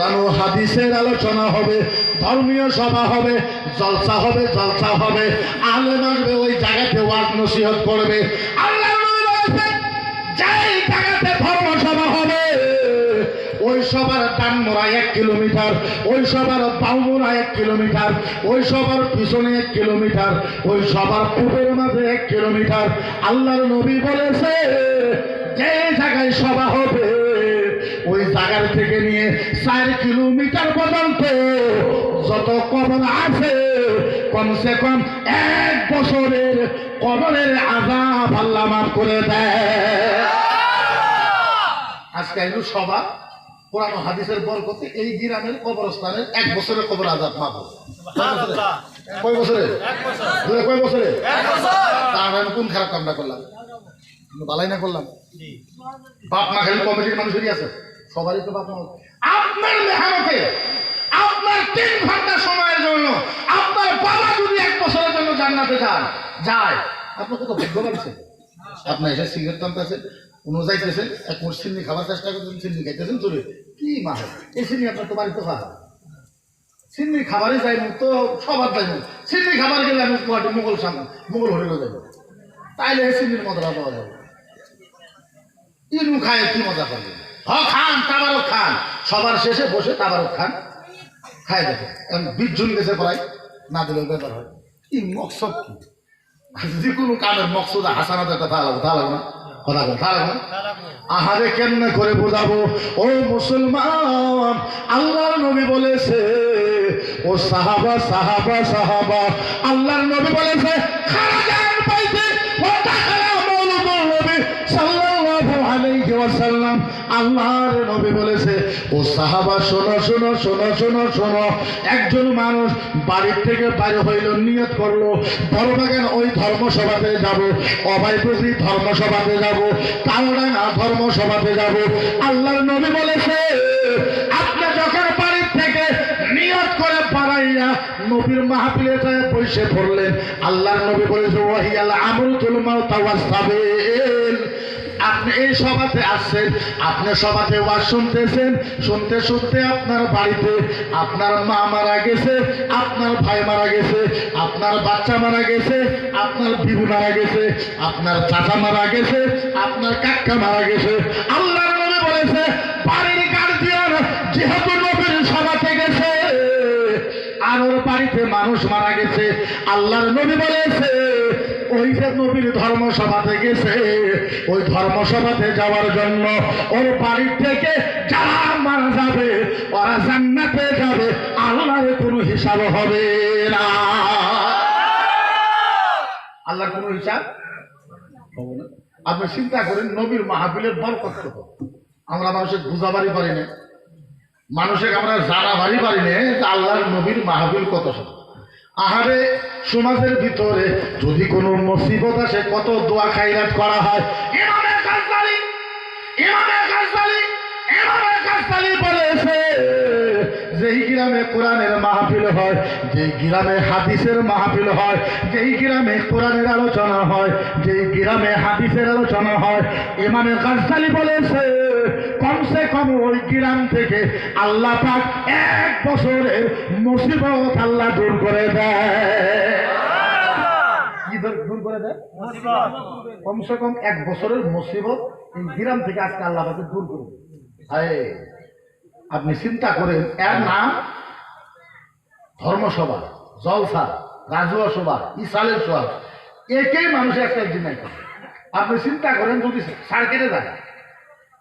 কোরআন ও হাদিসের আলোচনা হবে, ধর্মীয় সভা হবে, জলসা হবে জলসা হবে। আলেম আসবে, ওই জায়গাতে ওয়াজ নসিহত করবে। বলেছেন যেই জায়গাতে ধর্ম সভা হবে, ওই সবার ডান এক কিলোমিটার, ওই সবার বাউ এক কিলোমিটার, ওই সবার পিছনে এক কিলোমিটার, ওই সবার পূবের মাঝে এক কিলোমিটার। আল্লাহর নবী বলেছে, যে জায়গায় সভা হবে ওই জায়গার থেকে নিয়ে চার কিলোমিটার পর্যন্ত যত কবর আছে কমসে কম এক বছরের কবরের আজাব আল্লাহ মাফ করে দেয়। আজকে এগুলো সভা কোরআন হাদিসের বরকতে এই গ্রামের কবরস্থানের এক বছরের কবর আজাদ মাফ কয় বছরে? কয় বছরে? তা আমি কোন খারাপ কামটা করলাম? বালাই না করলাম? বাপ মা খালি কমিটির মানুষেরই আছে। সবারই তো মা আপনার মেহনতে আপনার তিন ঘণ্টা সময়ের জন্য আপনার বাবা যদি এক বছরের জন্য জান্নাতে যান যায়। আপনার কত ভাগ্যবান আছে আপনি এসে সিগারেট টানতেছেন কোনো যাইতেছেন এক মোট চিনি খাবার চেষ্টা করতেছেন চিনি খাইতেছেন চলে কি মা এই চিনি আপনার তো বাড়িতে খাওয়া চিনি খাবারই যাই তো সবার যাই চিনি খাবার গেলে আমি গুয়াহাটি মোগল সামনে মোগল হোটেলে যাব তাইলে চিনির মজাটা পাওয়া যাবে। ইনু খায় কি মজা পাবে? সবার শেষে বসে খান না হয়। মকসদ কি? কোনো কামের মকসদ হাসানাতের কথা আলাদা, তা লাগবে লাগবে আহারে কেমনে করে বোঝাবো? ও মুসলমান, আল্লাহর নবী বলেছে, ও সাহাবা সাহাবা সাহাবা, আল্লাহর নবী বলেছে খারাজান পাইতে ও আলাইহি ওয়াসাল্লাম। আল্লাহর নবী বলেছে, ও সাহাবা, শোনো শোনো শোনো শোনো শোনো। একজন মানুষ বাড়ির থেকে বাইরে হইল, নিয়ত করল বড়বাগান ওই ধর্মসভাতে যাব অভয়পুরী ধর্মসভাতে যাব, কালোডাঙ্গা ধর্মসভাতে যাব। আল্লাহর নবী বলেছে, আপনি যখন বাড়ির থেকে নিয়ত করে পারাইয়া নবীর মাহফিলে যায় বসে পড়লেন, আল্লাহর নবী বলেছে, ওয়াহিয়াল আমরুল তুলমাও তাওয়াসাবেল আপনি এই সভাতে আসছেন, আপনি সভাতে ওয়াজ শুনতেছেন, শুনতে শুনতে আপনার বাড়িতে আপনার মা মারা গেছে, আপনার ভাই মারা গেছে, আপনার বাচ্চা মারা গেছে, আপনার বিবু মারা গেছে, আপনার চাচা মারা গেছে, আপনার কাকা মারা গেছে। আল্লাহর নবী বলেছে, বাড়ির গার্জিয়ান যেহেতু নবীর সভাতে গেছে, আর ওর বাড়িতে মানুষ মারা গেছে। আল্লাহর নবী বলেছে ওই যে নবীর ধর্মসভাতে গেছে ওই ধর্মসভাতে যাওয়ার জন্য ওর বাড়ির থেকে যারা মারা যাবে, ওরা জান্নাতে যাবে। আল্লাহর কোনো হিসাব হবে না। আল্লাহর কোনো হিসাব হবে না। আপনি চিন্তা করেন, নবীর মাহফিলের বরকত কত? আমরা মানুষের বুঝাবারই পারি না। মানুষের আমরা জানাবারই পারি না আল্লাহর নবীর মাহফিল কত সব আহারে, সমাজের ভিতরে যদি কোনো মুসিবত আসে, কত দোয়া খাইরাত করা হয়। যেই গ্রামে কোরআনের মাহফিল হয়, যেই গ্রামে হাদিসের মাহফিল হয়, যেই গ্রামে কোরআনের আলোচনা হয়, যেই গ্রামে হাদিসের আলোচনা হয়, ইমামে গাজ্জালি বলেছে কমসে কম ওই গ্রাম থেকে আল্লাহ পাক এক বছরের মুসিবত আল্লাহ দূর করে দেয়। দূর- দূর করে দেয়? কমসে কম এক বছরের মুসিবত এই গ্রাম থেকে আজকে আল্লাহ পাকে দূর করে দেয়। আপনি চিন্তা করেন এর নাম ধর্মসভা জলসা রাজুয়া সভা ইসালের সভা। একেই মানুষের একটা জিনাই করে। আপনি চিন্তা করেন যদি সার্কেটে যায়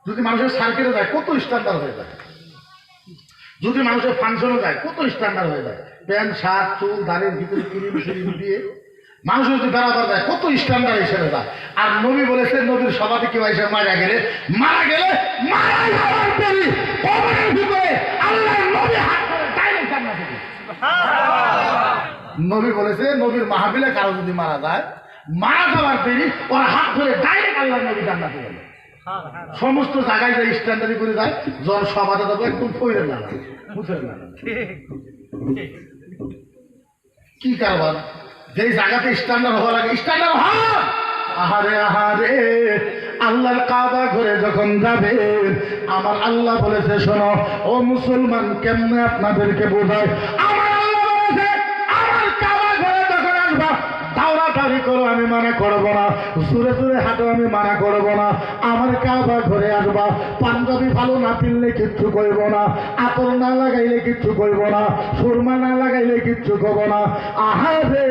যদি মানুষের সার্কেটে যায় কত স্ট্যান্ডার্ড হয়ে যায়? যদি মানুষের ফাংশনে যায় কত স্ট্যান্ডার্ড হয়ে যায়? প্যান্ট শার্ট চুল দাঁড়ের ভিতরে ক্রিম সিরিম দিয়ে মানুষ যদি বেড়াবার যায় কত স্ট্যান্ডার্ড হিসেবে যায়? আর নবী বলেছে নবীর সভাতে কেউ এসে মারা গেলে মারা গেলে মারা যাওয়ার পরে কবরের ভিতরে আল্লাহ নবী বলেছে নবীর মাহবিলে কারও যদি মারা যায় মারা যাওয়ার দেরি ওর হাত ধরে ডাইরেক্ট আল্লাহ নবী জান্নাতে গেল। সমস্ত জায়গায় যে স্ট্যান্ডার্ডি করে যায় জন সমাজে যাব একদম ফইরে না কি কারবার? যেই জায়গাতে স্ট্যান্ডার্ড হওয়া লাগে স্ট্যান্ডার্ড হয় আহারে আহারে, আল্লাহর কাবা ঘরে যখন যাবে, আমার আল্লাহ বলেছে, শোনো, ও মুসলমান, কেমনে আপনাদেরকে বোঝায়? করো, আমি মানা করব না। সুরে সুরে হাঁটো, আমি মানা করব না। আমার কাবা ঘরে আসবা। পাঞ্জাবি ভালো না পিনলে কিচ্ছু করব না। আতর না লাগাইলে কিচ্ছু করব না। সুরমা না লাগাইলে কিচ্ছু করব না। আহারে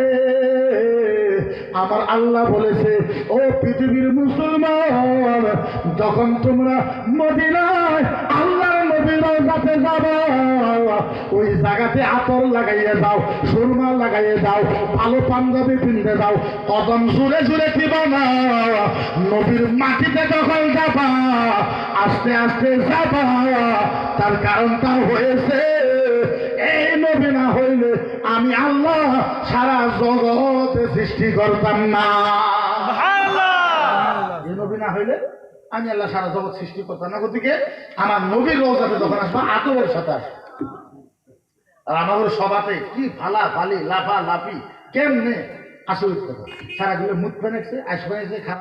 আমার আল্লাহ বলেছে, ও পৃথিবীর মুসলমান, যখন তোমরা মদিনায় আল্লাহ নবীর কাছে যাবে। ওই জায়গাতে আতর লাগাইয়ে সুরমা লাগাইয়ে ভালো পাঞ্জাবি কদম জুড়ে জুড়ে দিবা না নবীর মাটিতে যখন যাবা আস্তে আস্তে যাবা তার কারণটা হয়েছে এই নবী না হইলে আমি আল্লাহ সারা জগতে সৃষ্টি করতাম না। নবী না হইলে আমি আল্লাহ সারা জগৎ সৃষ্টি করতাম। না গতিকে আমার নবীর রোজাতে যখন আসব, আতরের সাথে আর আমাদের সবাতে কি ভালা ফালি লাফা লাফি, কেমনে আসল সারা গুলো মুখ ফেনেছে আসবে খারাপ